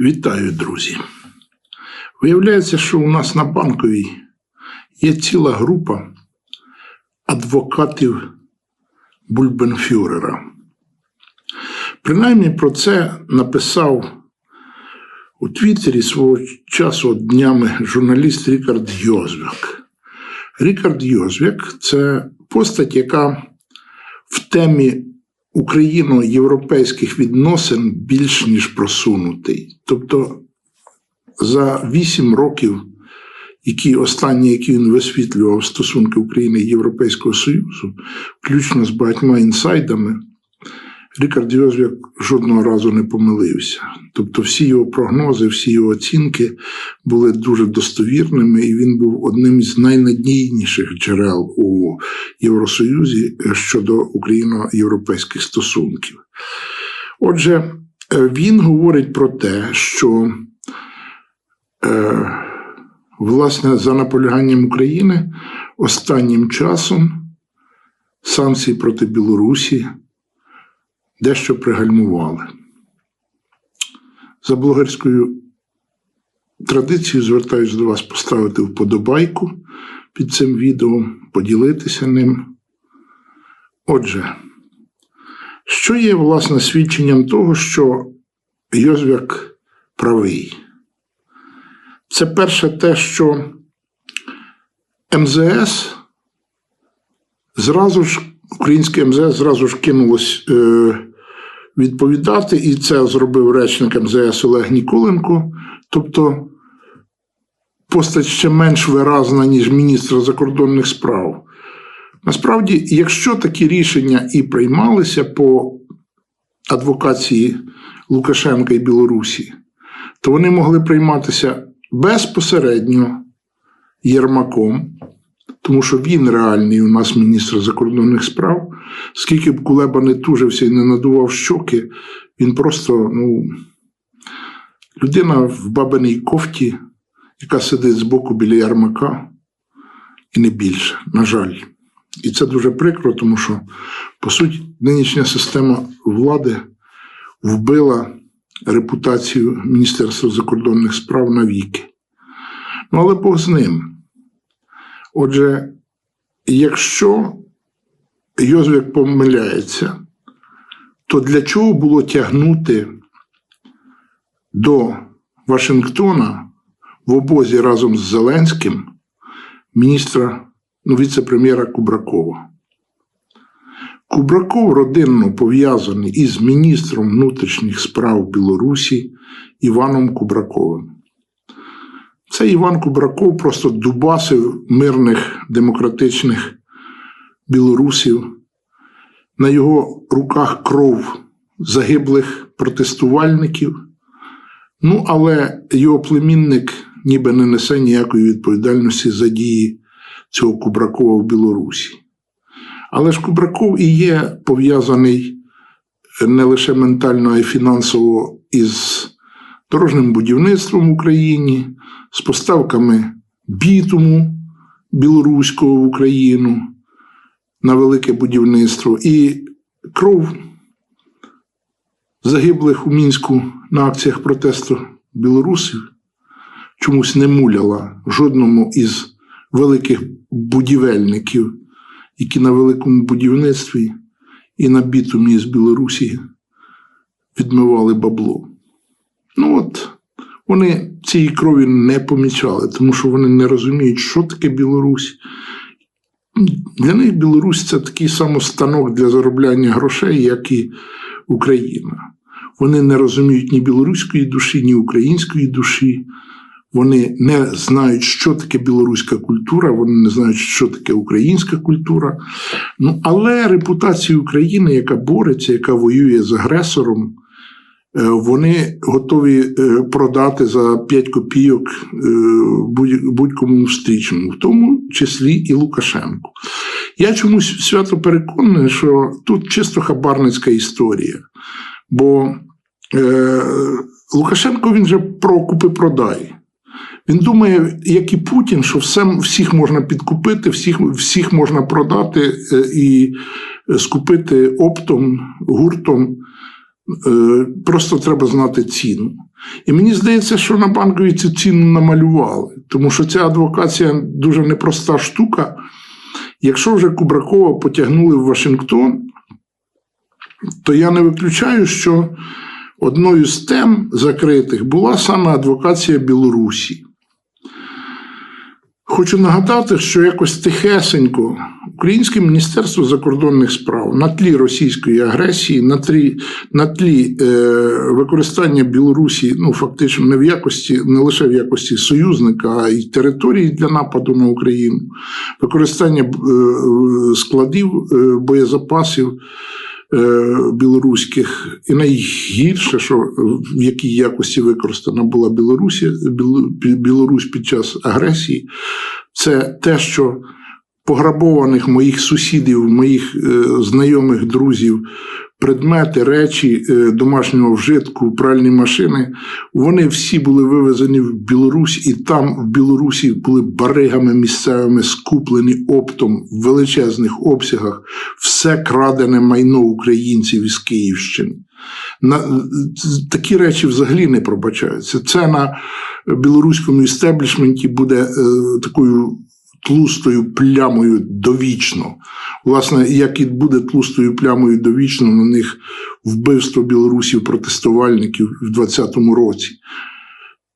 Вітаю, друзі. Виявляється, що у нас на банковій є ціла група адвокатів Бульбенфюрера. Принаймні про це написав у Твіттері свого часу днями журналіст Рікард Йозвяк. Рікард Йозвяк це постать, яка в темі україно-європейських відносин більш ніж просунутий. Тобто за вісім років, які останні, які він висвітлював стосунки України і Європейського Союзу, включно з багатьма інсайдами, Рікард Йозвяк жодного разу не помилився. Тобто всі його прогнози, всі його оцінки були дуже достовірними, і він був одним із найнадійніших джерел у Євросоюзі щодо україно-європейських стосунків. Отже, е, він говорить про те, що е, власне за наполяганням України останнім часом санкції проти Білорусі дещо пригальмували. За блогерською традицією звертаюся до вас поставити вподобайку під цим відео, поділитися ним. Отже, що є, власне, свідченням того, що Йозвяк правий? Це перше те, що МЗС зразу ж, українське МЗС зразу ж кинулось е, відповідати, і це зробив речник МЗС Олег Ніколенко. Тобто постать ще менш виразна, ніж міністр закордонних справ. Насправді, якщо такі рішення і приймалися по адвокації Лукашенка і Білорусі, то вони могли прийматися безпосередньо Єрмаком, тому що він реальний у нас міністр закордонних справ. Скільки б Кулеба не тужився і не надував щоки, він просто, ну, людина в бабиній кофті, яка сидить збоку біля ярмака, і не більше, на жаль. І це дуже прикро, тому що, по суті, нинішня система влади вбила репутацію Міністерства закордонних справ навіки. Ну, але Бог з ним. Отже, якщо Йозвик помиляється, то для чого було тягнути до Вашингтона в обозі разом з Зеленським міністра, ну, віце-прем'єра Кубракова? Кубраков родинно пов'язаний із міністром внутрішніх справ Білорусі Іваном Кубраковим. Це Іван Кубраков просто дубасив мирних демократичних білорусів. На його руках кров загиблих протестувальників. Ну, але його племінник ніби не несе ніякої відповідальності за дії цього Кубракова в Білорусі. Але ж Кубраков і є пов'язаний не лише ментально, а й фінансово із дорожним будівництвом в Україні, з поставками бітуму білоруського в Україну на велике будівництво. І кров загиблих у мінську на акціях протесту білорусів чомусь не муляла жодному із великих будівельників, які на великому будівництві і на бітумі з Білорусі відмивали бабло. Ну от вони цієї крові не помічали, тому що вони не розуміють, що таке Білорусь. Для них Білорусь це такий самий станок для заробляння грошей, як і Україна. Вони не розуміють ні білоруської душі, ні української душі. Вони не знають, що таке білоруська культура, вони не знають, що таке українська культура. Ну, Але репутація України, яка бореться, яка воює з агресором, вони готові е, продати за 5 копійок е, будь-кому встрічному, в тому числі і Лукашенку. Я чомусь свято переконаний, що тут чисто хабарницька історія. Бо е, Лукашенко він же про купи-продай. Він думає, як і Путін, що все, всіх можна підкупити, всіх всіх можна продати е, і скупити оптом, гуртом. Е, просто треба знати ціну. І мені здається, що на банковій цю ціну намалювали, тому що ця адвокація дуже непроста штука. Якщо вже Кубракова потягнули в Вашингтон, то я не виключаю, що одною з тем закритих була саме адвокація Білорусі. Хочу нагадати, що якось тихесенько Українське Міністерство закордонних справ на тлі російської агресії, на тлі, на тлі е, використання Білорусі, ну фактично не в якості, не лише в якості союзника, а й території для нападу на Україну, використання е, складів е, боєзапасів е, білоруських, і найгірше, що в якій якості використана була Білорусі, Білорусь під час агресії, це те, що пограбованих моїх сусідів, моїх е, знайомих друзів, предмети, речі е, домашнього вжитку, пральні машини, вони всі були вивезені в Білорусь, і там в Білорусі були баригами місцевими скуплені оптом в величезних обсягах все крадене майно українців із Київщини. На, такі речі взагалі не пробачаються. Це на білоруському істеблішменті буде е, такою тлустою плямою довічно. Власне, як і буде тлустою плямою довічно на них вбивство білорусів протестувальників в 2020 році.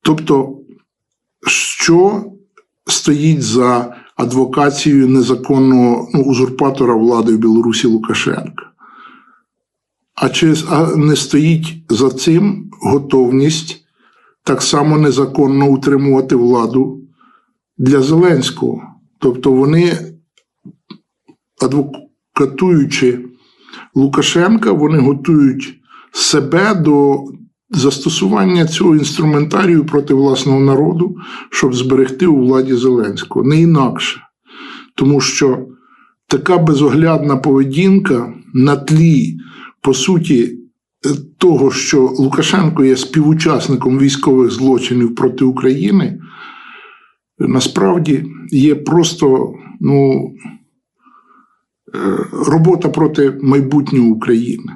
Тобто, що стоїть за адвокацією незаконного ну, узурпатора влади в Білорусі Лукашенка? А чи а не стоїть за цим готовність так само незаконно утримувати владу для Зеленського? Тобто вони, адвокатуючи Лукашенка, вони готують себе до застосування цього інструментарію проти власного народу, щоб зберегти у владі Зеленського. Не інакше. Тому що така безоглядна поведінка на тлі, по суті, того, що Лукашенко є співучасником військових злочинів проти України, насправді є просто ну, е, робота проти майбутнього України.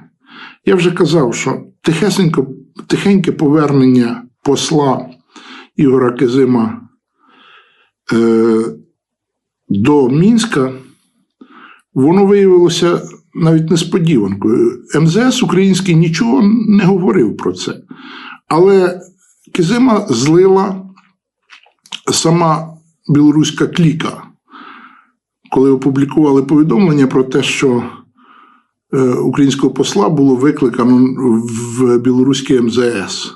Я вже казав, що тихесенько, тихеньке повернення посла Ігора Кизима е, до Мінська, воно виявилося навіть несподіванкою. МЗС український нічого не говорив про це. Але Кизима злила сама білоруська кліка, коли опублікували повідомлення про те, що е, українського посла було викликано в білоруське МЗС.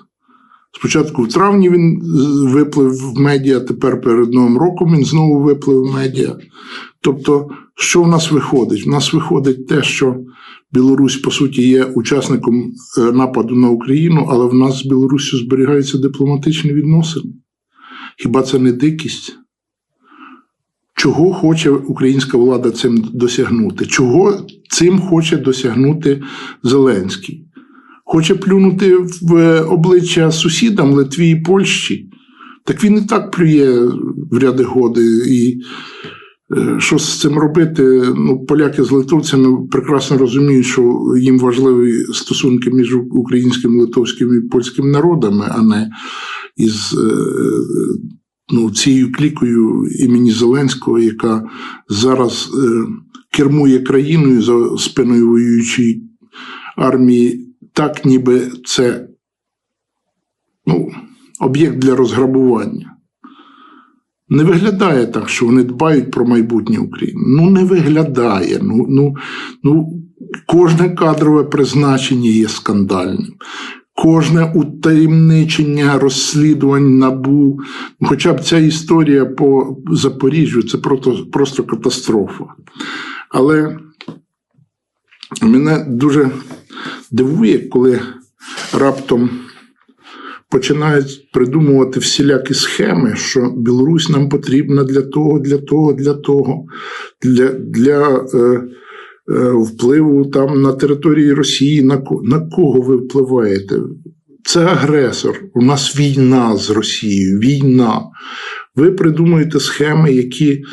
Спочатку в травні він виплив в медіа, тепер перед Новим роком він знову виплив в медіа. Тобто, що в нас виходить? В нас виходить те, що Білорусь, по суті, є учасником е, нападу на Україну, але в нас з Білоруссю зберігаються дипломатичні відносини. Хіба це не дикість? Чого хоче українська влада цим досягнути? Чого цим хоче досягнути Зеленський? Хоче плюнути в обличчя сусідам Литві і Польщі. Так він і так плює в ряди годи. І е, що з цим робити? Ну, поляки з литовцями прекрасно розуміють, що їм важливі стосунки між українським, литовським і польським народами, а не із е, ну, цією клікою імені Зеленського, яка зараз е, кермує країною за спиною воюючої армії, так ніби це ну, об'єкт для розграбування. Не виглядає так, що вони дбають про майбутнє України. Ну, не виглядає. Ну, ну, ну, кожне кадрове призначення є скандальним. Кожне утаємничення розслідувань набу, хоча б ця історія по Запоріжжю це просто, катастрофа. Але мене дуже дивує, коли раптом починають придумувати всілякі схеми, що Білорусь нам потрібна для того, для того, для того, для, для е, впливу там на території Росії. На, на кого ви впливаєте? Це агресор. У нас війна з Росією, війна. Ви придумуєте схеми, які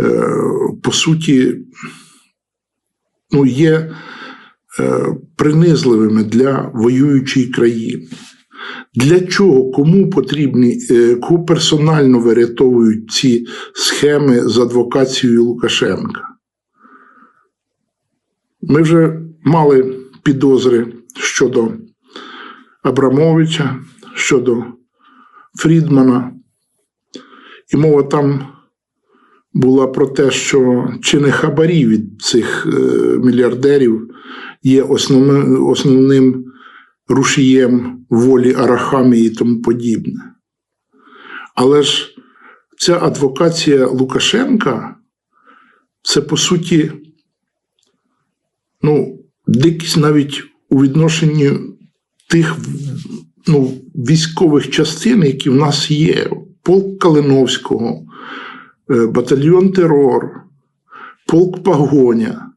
е, по суті ну, є е, принизливими для воюючої країни. Для чого, кому потрібні, е, кого персонально вирятовують ці схеми з адвокацією Лукашенка? Ми вже мали підозри щодо Абрамовича, щодо Фрідмана. І мова там була про те, що чи не хабарі від цих е, мільярдерів є основним, основним рушієм волі Арахамії і тому подібне. Але ж ця адвокація Лукашенка це по суті ну, дикість навіть у відношенні тих ну, військових частин, які в нас є. Полк Калиновського, е, батальйон терор, полк Пагоня,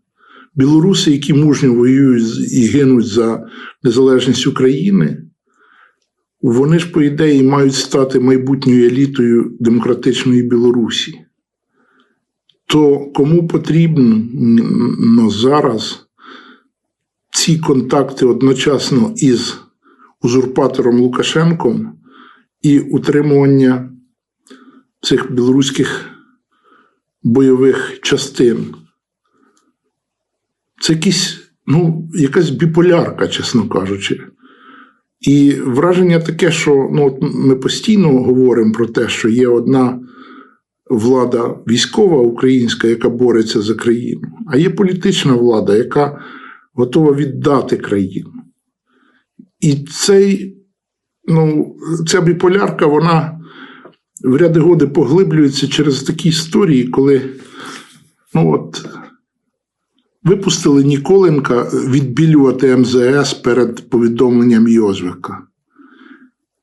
білоруси, які мужньо воюють і гинуть за незалежність України. Вони ж, по ідеї, мають стати майбутньою елітою демократичної Білорусі. То кому потрібно зараз ці контакти одночасно із узурпатором Лукашенком і утримування цих білоруських бойових частин? Це якісь, ну, якась біполярка, чесно кажучи. І враження таке, що ну, от ми постійно говоримо про те, що є одна влада військова українська, яка бореться за країну, а є політична влада, яка готова віддати країну. І цей, ну, ця біполярка, вона в ряди годи поглиблюється через такі історії, коли ну, от, випустили Ніколенка відбілювати МЗС перед повідомленням Йозвика.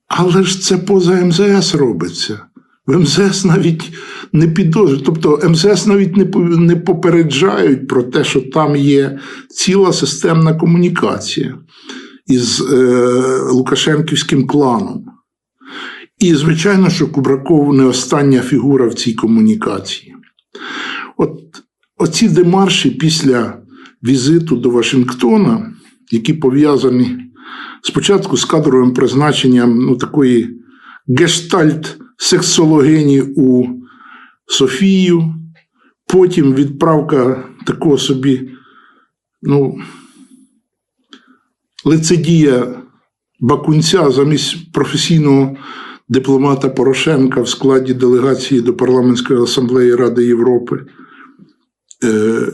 Але ж це поза МЗС робиться. В МЗС навіть не підозрюють. Тобто МЗС навіть не, попереджають про те, що там є ціла системна комунікація із е, Лукашенківським кланом. І, звичайно, що Кубраков не остання фігура в цій комунікації. От оці демарші після візиту до Вашингтона, які пов'язані спочатку з кадровим призначенням ну, такої гештальт-сексологині у Софію, потім відправка такого собі, ну, лицедія Бакунця замість професійного дипломата Порошенка в складі делегації до парламентської асамблеї Ради Європи. Е,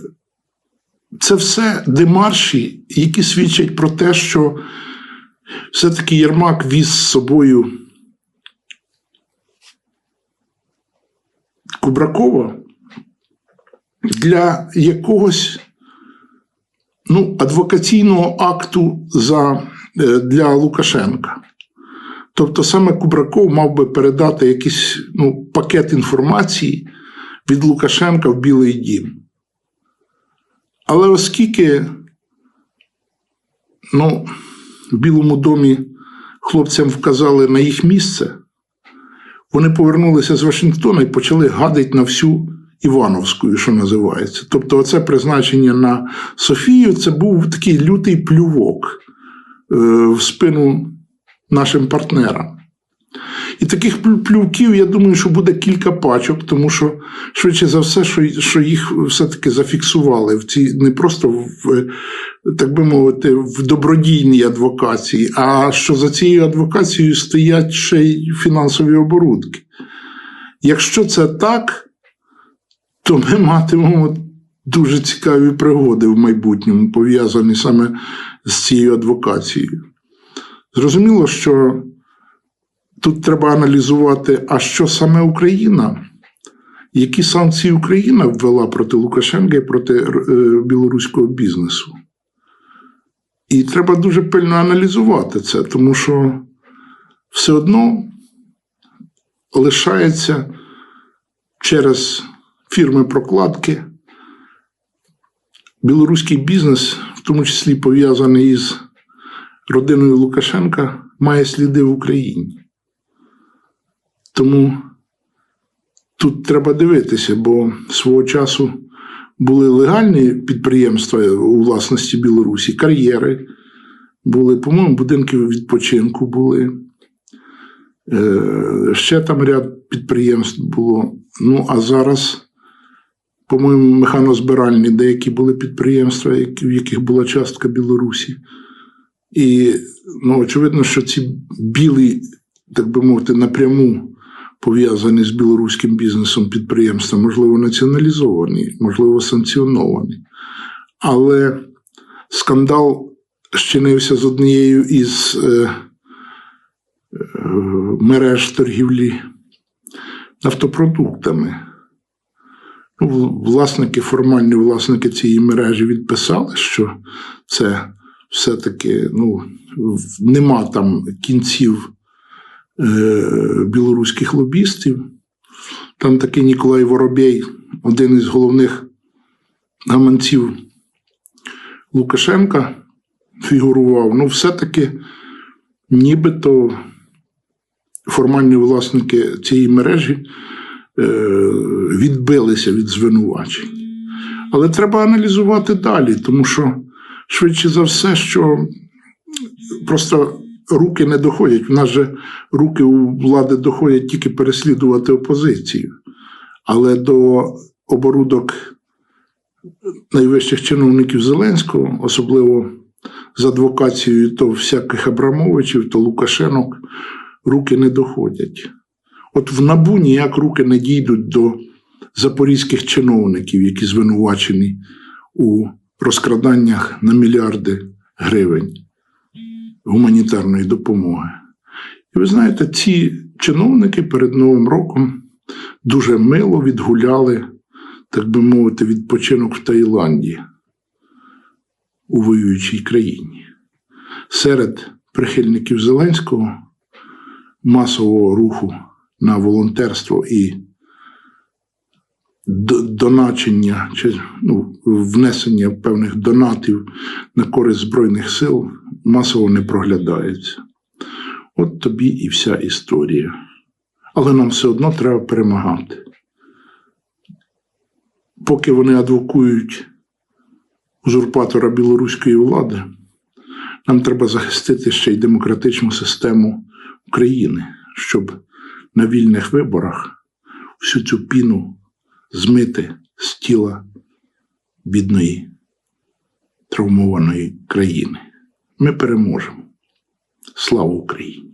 Це все демарші, які свідчать про те, що все-таки Єрмак віз з собою Кубракова для якогось ну, адвокаційного акту за, е, для Лукашенка. Тобто саме Кубраков мав би передати якийсь ну, пакет інформації від Лукашенка в Білий Дім. Але оскільки ну, в Білому домі хлопцям вказали на їх місце, вони повернулися з Вашингтона і почали гадити на всю Івановську, що називається. Тобто, оце призначення на Софію це був такий лютий плювок е, в спину нашим партнерам. І таких плювків, я думаю, що буде кілька пачок, тому що швидше за все, що, їх все-таки зафіксували в цій не просто в, так би мовити, в добродійній адвокації, а що за цією адвокацією стоять ще й фінансові оборудки. Якщо це так, то ми матимемо дуже цікаві пригоди в майбутньому, пов'язані саме з цією адвокацією. Зрозуміло, що тут треба аналізувати, а що саме Україна, які санкції Україна ввела проти Лукашенка і проти е, білоруського бізнесу. І треба дуже пильно аналізувати це, тому що все одно лишається через фірми прокладки білоруський бізнес, в тому числі пов'язаний із родиною Лукашенка, має сліди в Україні. Тому тут треба дивитися, бо свого часу були легальні підприємства у власності Білорусі, кар'єри, були, по-моєму, будинки відпочинку були. Е, Ще там ряд підприємств було. Ну, а зараз, по-моєму, механозбиральні деякі були підприємства, в яких була частка Білорусі. І ну, очевидно, що ці білі, так би мовити, напряму пов'язані з білоруським бізнесом підприємства, можливо, націоналізовані, можливо, санкціоновані. Але скандал щинився з однією із е, е, мереж торгівлі нафтопродуктами. Ну, власники, формальні власники цієї мережі відписали, що це все-таки ну, нема там кінців білоруських лобістів. Там такий Ніколай Воробей, один із головних гаманців Лукашенка, фігурував. Ну, все-таки нібито формальні власники цієї мережі е, відбилися від звинувачень. Але треба аналізувати далі, тому що швидше за все, що просто руки не доходять. У нас же руки у влади доходять тільки переслідувати опозицію. Але до оборудок найвищих чиновників Зеленського, особливо з адвокацією то всяких Абрамовичів, то Лукашенок, руки не доходять. От в набу ніяк руки не дійдуть до запорізьких чиновників, які звинувачені у розкраданнях на мільярди гривень гуманітарної допомоги. І ви знаєте, ці чиновники перед Новим роком дуже мило відгуляли, так би мовити, відпочинок в Таїланді у воюючій країні. Серед прихильників Зеленського масового руху на волонтерство і доначення чи ну, внесення певних донатів на користь Збройних сил масово не проглядається. От тобі і вся історія. Але нам все одно треба перемагати. Поки вони адвокують узурпатора білоруської влади, нам треба захистити ще й демократичну систему України, щоб на вільних виборах всю цю піну змити з тіла бідної травмованої країни. Ми переможемо. Слава Україні!